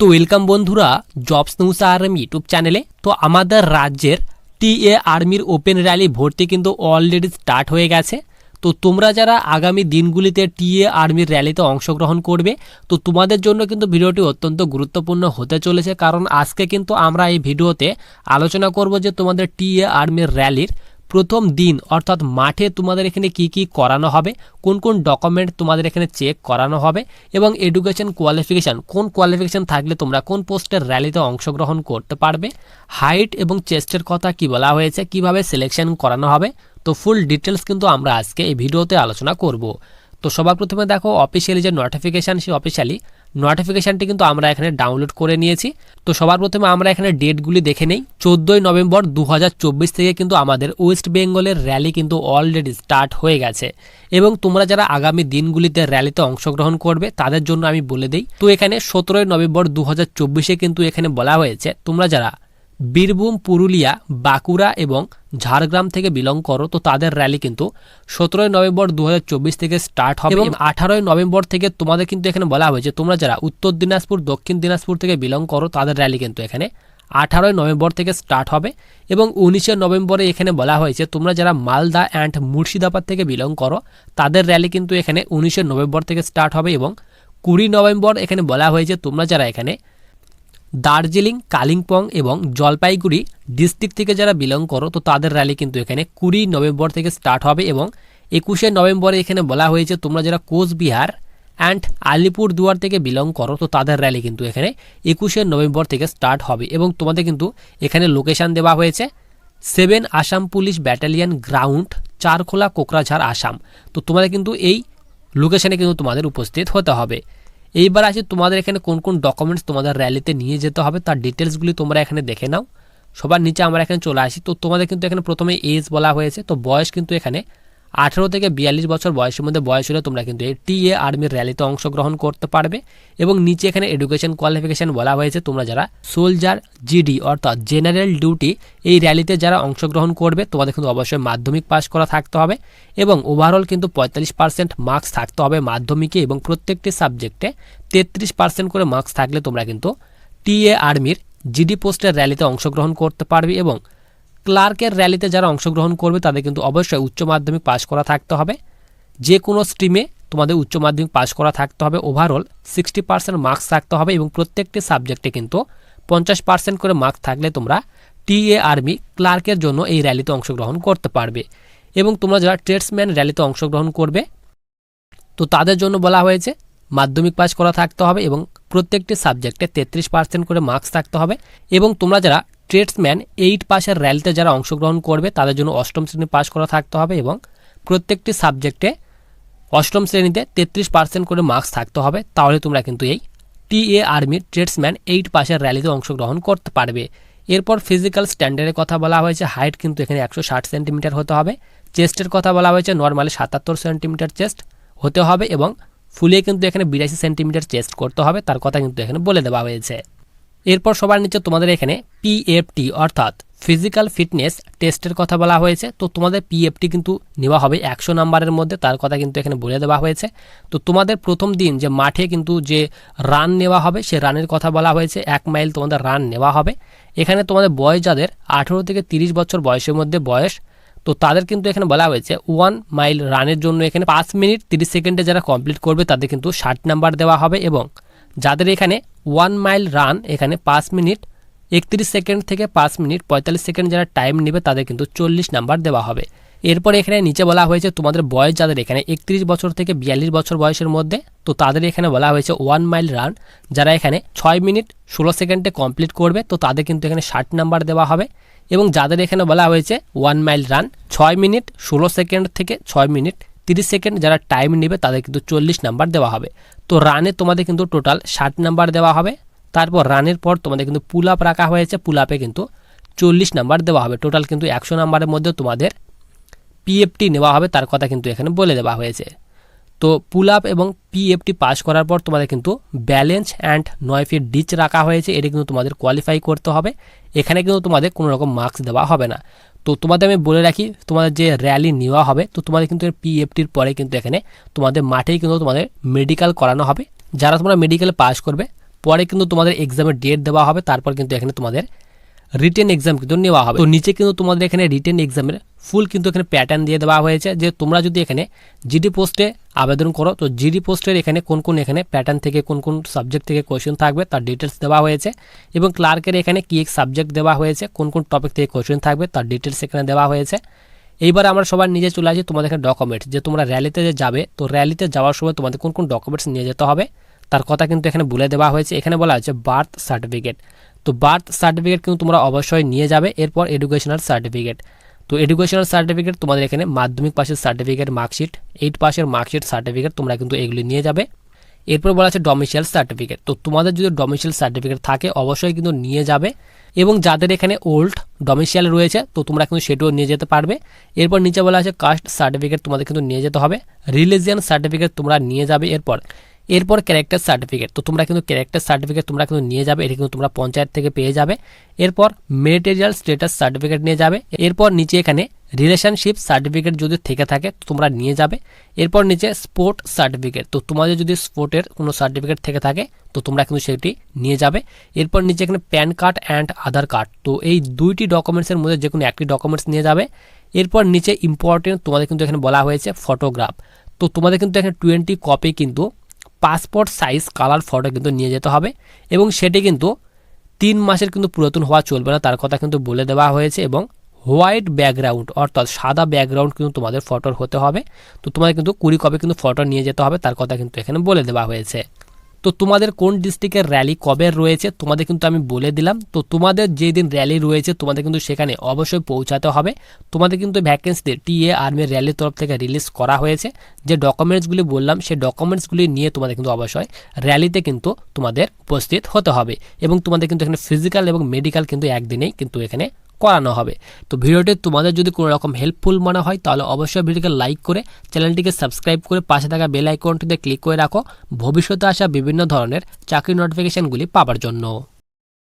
তো ওয়েলকাম বন্ধুরা jobs news RM YouTube চ্যানেলে তো আমাদের রাজ্যের টিএ আর্মির ওপেন র্যালি ভর্তি কিন্তু অলরেডি স্টার্ট হয়ে গেছে। তো তোমরা যারা আগামী দিনগুলিতে টিএ আর্মির র্যালিতে অংশগ্রহণ করবে, তো তোমাদের জন্য কিন্তু ভিডিওটি অত্যন্ত গুরুত্বপূর্ণ হতে চলেছে। কারণ আজকে কিন্তু আমরা এই ভিডিওতে আলোচনা করব যে তোমাদের টিএ আর্মির র্যালির প্রথম দিন, অর্থাৎ মাঠে তোমাদের এখানে কি কি করানো হবে, কোন কোন ডকুমেন্ট তোমাদের এখানে চেক করানো হবে, এবং এডুকেশন কোয়ালিফিকেশান কোন কোয়ালিফিকেশান থাকলে তোমরা কোন পোস্টের র্যালিতে অংশগ্রহণ করতে পারবে হাইট এবং চেস্টের কথা কি বলা হয়েছে, কীভাবে সিলেকশন করানো হবে, তো ফুল ডিটেলস কিন্তু আমরা আজকে এই ভিডিওতে আলোচনা করব। তো সবার প্রথমে দেখো অফিসিয়ালি যে নোটিফিকেশান সেই অফিসিয়ালি নোটিফিকেশানটি কিন্তু আমরা এখানে ডাউনলোড করে নিয়েছি। তো সবার প্রথমে আমরা এখানে ডেটগুলি দেখে নেই। চোদ্দোই নভেম্বর দু হাজার চব্বিশ থেকে কিন্তু আমাদের ওয়েস্ট বেঙ্গলের র্যালি কিন্তু অলরেডি স্টার্ট হয়ে গেছে। এবং তোমরা যারা আগামী দিনগুলিতে র্যালিতে অংশগ্রহণ করবে, তাদের জন্য আমি বলে দিই। তো এখানে সতেরোই নভেম্বর দু কিন্তু এখানে বলা হয়েছে, তোমরা যারা বীরভূম পুরুলিয়া বাঁকুড়া এবং ঝাড়গ্রাম থেকে বিলং করো। তো তাদের র্যালি কিন্তু সতেরোই নভেম্বর দু হাজার চব্বিশ থেকে স্টার্ট হবে এবং আঠারোই নভেম্বর থেকে তোমাদের কিন্তু এখানে বলা হয়েছে তোমরা যারা উত্তর দিনাজপুর দক্ষিণ দিনাজপুর থেকে বিলং করো তাদের র্যালি কিন্তু এখানে আঠারোই নভেম্বর থেকে স্টার্ট হবে এবং উনিশে নভেম্বরে এখানে বলা হয়েছে তোমরা যারা মালদা অ্যান্ড মুর্শিদাবাদ থেকে বিলং করো তাদের র্যালি কিন্তু এখানে উনিশে নভেম্বর থেকে স্টার্ট হবে এবং কুড়ি নভেম্বর এখানে বলা হয়েছে তোমরা যারা এখানে দার্জিলিং, কালিম্পং এবং জলপাইগুড়ি ডিস্ট্রিক্ট থেকে যারা বিলং করো, তো তাদের র্যালি কিন্তু এখানে কুড়ি নভেম্বর থেকে স্টার্ট হবে এবং একুশে নভেম্বরে এখানে বলা হয়েছে, তোমরা যারা কোচবিহার অ্যান্ড আলিপুর দুয়ার থেকে বিলং করো, তো তাদের র্যালি কিন্তু এখানে একুশে নভেম্বর থেকে স্টার্ট হবে এবং তোমাদের কিন্তু এখানে লোকেশান দেওয়া হয়েছে seven Assam police battalion ground Charkhola Kokrajhar Assam তো তোমাদের কিন্তু এই লোকেশানে কিন্তু তোমাদের উপস্থিত হতে হবে। এইবার আসি তোমাদের এখানে কোন কোন ডকুমেন্টস তোমাদের র্যালিতে নিয়ে যেতে হবে, তার ডিটেলসগুলি তোমরা এখানে দেখে নাও। সবার নিচে আমরা এখানে চলে আসি। তো তোমাদের কিন্তু এখানে প্রথমে এজ বলা হয়েছে, তো বয়স কিন্তু এখানে আঠেরো থেকে বিয়াল্লিশ বছর বয়সের মধ্যে বয়স হলে তোমরা কিন্তু এই টিএ আর্মির র্যালিতে অংশগ্রহণ করতে পারবে এবং নিচে এখানে এডুকেশন কোয়ালিফিকেশান বলা হয়েছে। তোমরা যারা সোলজার, জিডি অর্থাৎ জেনারেল ডিউটি এই র্যালিতে যারা অংশগ্রহণ করবে, তোমাদের কিন্তু অবশ্যই মাধ্যমিক পাস করা থাকতে হবে এবং ওভারঅল কিন্তু পঁয়তাল্লিশ পার্সেন্ট মার্কস থাকতে হবে মাধ্যমিকে এবং প্রত্যেকটি সাবজেক্টে তেত্রিশ পার্সেন্ট করে মার্কস থাকলে তোমরা কিন্তু টিএ আর্মির, জিডি পোস্টের র্যালিতে অংশগ্রহণ করতে পারবে এবং ক্লার্কের র্যালিতে যারা অংশগ্রহণ করবে, তাদের কিন্তু অবশ্যই উচ্চ মাধ্যমিক পাশ করা থাকতে হবে। যে কোনো স্ট্রিমে তোমাদের উচ্চ মাধ্যমিক পাশ করা থাকতে হবে। ওভারঅল সিক্সটি পার্সেন্ট মার্কস থাকতে হবে এবং প্রত্যেকটি সাবজেক্টে কিন্তু পঞ্চাশ পার্সেন্ট করে মার্কস থাকলে তোমরা টিএ আর্মি ক্লার্কের জন্য এই র্যালিতে অংশগ্রহণ করতে পারবে। এবং তোমরা যারা ট্রেডসম্যান র্যালিতে অংশগ্রহণ করবে, তো তাদের জন্য বলা হয়েছে, মাধ্যমিক পাশ করা থাকতে হবে এবং প্রত্যেকটি সাবজেক্টে তেত্রিশ পার্সেন্ট করে মার্কস থাকতে হবে। এবং তোমরা যারা ট্রেডসম্যান এইট পাসের র্যালিতে যারা অংশগ্রহণ করবে, তাদের জন্য অষ্টম শ্রেণি পাস করা থাকতে হবে এবং প্রত্যেকটি সাবজেক্টে অষ্টম শ্রেণীতে তেত্রিশ পার্সেন্ট করে মার্কস থাকতে হবে। তাহলে তোমরা কিন্তু এই টিএ আর্মির ট্রেডসম্যান এইট পাসের র্যালিতে অংশগ্রহণ করতে পারবে। এরপর ফিজিক্যাল স্ট্যান্ডার্ডের কথা বলা হয়েছে, হাইট কিন্তু এখানে একশো ষাট সেন্টিমিটার হতে হবে। চেস্টের কথা বলা হয়েছে, নর্মালি সাতাত্তর সেন্টিমিটার চেস্ট হতে হবে এবং ফুলে কিন্তু এখানে বিরাশি সেন্টিমিটার চেস্ট করতে হবে, তার কথা কিন্তু এখানে বলে দেওয়া হয়েছে। এরপর সবার নিচে তোমাদের এখানে পিএফটি অর্থাৎ ফিজিক্যাল ফিটনেস টেস্টের কথা বলা হয়েছে। তো তোমাদের পিএফটি কিন্তু নেওয়া হবে একশো নাম্বারের মধ্যে, তার কথা কিন্তু এখানে বলে দেওয়া হয়েছে। তো তোমাদের প্রথম দিন যে মাঠে কিন্তু যে রান নেওয়া হবে, সে রানের কথা বলা হয়েছে। এক মাইল তোমাদের রান নেওয়া হবে। এখানে তোমাদের বয়স যাদের আঠেরো থেকে তিরিশ বছর বয়সের মধ্যে বয়স, তো তাদের কিন্তু এখানে বলা হয়েছে ওয়ান মাইল রানের জন্য এখানে পাঁচ মিনিট তিরিশ সেকেন্ডে যারা কমপ্লিট করবে, তাদের কিন্তু ষাট নাম্বার দেওয়া হবে এবং যাদের এখানে ওয়ান মাইল রান এখানে পাঁচ মিনিট, একত্রিশ সেকেন্ড থেকে পাঁচ মিনিট, পঁয়তাল্লিশ সেকেন্ড যারা টাইম নেবে, তাদের কিন্তু চল্লিশ নাম্বার দেওয়া হবে। এরপর এখানে নিচে বলা হয়েছে, তোমাদের বয়স যাদের এখানে একত্রিশ বছর থেকে বিয়াল্লিশ বছর বয়সের মধ্যে, তো তাদের এখানে বলা হয়েছে ওয়ান মাইল রান যারা এখানে ছয় মিনিট ষোলো সেকেন্ডে কমপ্লিট করবে, তো তাদের কিন্তু এখানে ষাট নাম্বার দেওয়া হবে। এবং যাদের এখানে বলা হয়েছে ওয়ান মাইল রান ছয় মিনিট ষোলো সেকেন্ড থেকে ছয় মিনিট তিরিশ সেকেন্ড যারা টাইম নেবে তাদের কিন্তু চল্লিশ নাম্বার দেওয়া হবে। তো রানে তোমাদের কিন্তু টোটাল ষাট নাম্বার দেওয়া হবে। তারপর রানের পর তোমাদের কিন্তু পুল আপ রাখা হয়েছে। পুল আপে কিন্তু চল্লিশ নাম্বার দেওয়া হবে। টোটাল কিন্তু একশো নাম্বারের মধ্যে তোমাদের পিএফটি নেওয়া হবে। তার কথা কিন্তু এখানে বলে দেওয়া হয়েছে। তো পুল আপ এবং পিএফটি পাস করার পর তোমাদের কিন্তু ব্যালেন্স অ্যান্ড নয় ফিট ডিচ রাখা হয়েছে। এটা কিন্তু তোমাদের কোয়ালিফাই করতে হবে। এখানে কিন্তু তোমাদের কোনো রকম মার্কস দেওয়া হবে না। তো তোমাদের আমি বলে রাখি, তোমাদের যে র্যালি নেওয়া হবে, তো তোমাদের কিন্তু পিএফটির পরে কিন্তু এখানে তোমাদের মাঠেই কিন্তু তোমাদের মেডিকেল করানো হবে। যারা তোমরা মেডিকেলে পাস করবে, পরে কিন্তু তোমাদের এক্সামের ডেট দেওয়া হবে, তারপর কিন্তু এখানে তোমাদের রিটেন এক্সাম কিন্তু নেওয়া হবে। তো নিচে কিন্তু তোমাদের এখানে রিটেন এক্সামের ফুল কিন্তু এখানে প্যাটার্ন দিয়ে দেওয়া হয়েছে যে তোমরা যদি এখানে জিডি পোস্টে আবেদন করো, তো জিডি পোস্টের এখানে কোন কোন এখানে প্যাটার্ন থেকে কোন কোন সাবজেক্ট থেকে কোয়েশ্চেন থাকবে তার ডিটেলস দেওয়া হয়েছে এবং ক্লার্কের এখানে কী সাবজেক্ট দেওয়া হয়েছে, কোন কোন টপিক থেকে কোয়েশ্চেন থাকবে তার ডিটেলস এখানে দেওয়া হয়েছে। এইবার আমরা সবার নিজে চলে আসি তোমাদের এখানে ডকুমেন্টস যে তোমরা র্যালিতে যে যাবে, তো র্যালিতে যাওয়ার সময় তোমাদের কোন কোন ডকুমেন্টস নিয়ে যেতে হবে, তার কথা কিন্তু এখানে বলে দেওয়া হয়েছে। এখানে বলা হয়েছে বার্থ সার্টিফিকেট তো বার্থ সার্টিফিকেট কিন্তু তোমরা অবশ্যই নিয়ে যাবে, এরপর এডুকেশনাল সার্টিফিকেট তো এডুকেশনাল সার্টিফিকেট তোমাদের এখানে মাধ্যমিক পাশের সার্টিফিকেট মার্কশিট এইট পাশের মার্কশিট সার্টিফিকেট তোমরা কিন্তু এগুলি নিয়ে যাবে। এরপর বলা আছে ডমিশিয়াল সার্টিফিকেট তো তোমাদের যদি ডমিশিয়াল সার্টিফিকেট থাকে, অবশ্যই কিন্তু নিয়ে যাবে। এবং যাদের এখানে ওল্ড ডমিশিয়াল রয়েছে, তো তোমরা কিন্তু সেটিও নিয়ে যেতে পারবে। এরপর নিচে বলা আছে কাস্ট সার্টিফিকেট তোমাদের কিন্তু নিয়ে যেতে হবে। রিলিজিয়ান সার্টিফিকেট তোমরা নিয়ে যাবে এরপর। এরপর ক্যারেক্টার সার্টিফিকেট তো তোমরা কিন্তু ক্যারেক্টার সার্টিফিকেট তোমরা কিন্তু নিয়ে যাবে, এটা কিন্তু তোমরা পঞ্চায়েত থেকে পেয়ে যাবে। এরপর মেটেরিয়াল স্টেটাস সার্টিফিকেট নিয়ে যাবে। এরপর নিচে এখানে রিলেশনশিপ সার্টিফিকেট যদি থেকে থাকে তোমরা নিয়ে যাবে। এরপর নিচে স্পোর্ট সার্টিফিকেট তো তোমাদের যদি স্পোর্টের কোনো সার্টিফিকেট থেকে থাকে, তো তোমরা কিন্তু সেটি নিয়ে যাবে। এরপর নিচে এখানে PAN card and Aadhaar card তো এই দুইটি ডকুমেন্টসের মধ্যে যে কোনো একটি ডকুমেন্টস নিয়ে যাবে। এরপর নিচে ইম্পর্টেন্ট তোমাদের কিন্তু এখানে বলা হয়েছে ফটোগ্রাফ তো তোমাদের কিন্তু এখানে টোয়েন্টি কপি কিন্তু পাসপোর্ট সাইজ কালার ফটো কিন্তু নিয়ে যেতে হবে এবং সেটি কিন্তু তিন মাসের কিন্তু পুরাতন হওয়া চলবে না। তার কথা কিন্তু বলে দেওয়া হয়েছে এবং হোয়াইট ব্যাকগ্রাউন্ড অর্থাৎ সাদা ব্যাকগ্রাউন্ড কিন্তু তোমাদের ফটোর হতে হবে। তো তোমাদের কিন্তু কুড়ি কবে কিন্তু ফটো নিয়ে যেতে হবে, তার কথা কিন্তু এখানে বলে দেওয়া হয়েছে। তো তোমাদের কোন ডিস্ট্রিক্টের র্যালি কবে রয়েছে, তোমাদের কিন্তু আমি বলে দিলাম। তো তোমাদের যেই দিন র্যালি রয়েছে, তোমাদের কিন্তু সেখানে অবশ্যই পৌঁছাতে হবে। তোমাদের কিন্তু ভ্যাকেন্সিতে টিএ আর্মির র্যালির তরফ থেকে রিলিজ করা হয়েছে। যে ডকুমেন্টসগুলি বললাম সেই ডকুমেন্টসগুলি নিয়ে তোমাদের কিন্তু অবশ্যই র্যালিতে কিন্তু তোমাদের উপস্থিত হতে হবে। এবং তোমাদের কিন্তু এখানে ফিজিক্যাল এবং মেডিকেল কিন্তু একদিনেই কিন্তু এখানে করানো হবে। তো ভিডিওটি তোমাদের যদি কোনো রকম হেল্পফুল মনে হয়, তাহলে অবশ্যই ভিডিওকে লাইক করে, চ্যানেলটিকে সাবস্ক্রাইব করে পাশে থাকা বেল আইকনটিতে ক্লিক করে রাখো। ভবিষ্যতে আসা বিভিন্ন ধরনের চাকরি নোটিফিকেশনগুলি পাওয়ার জন্য।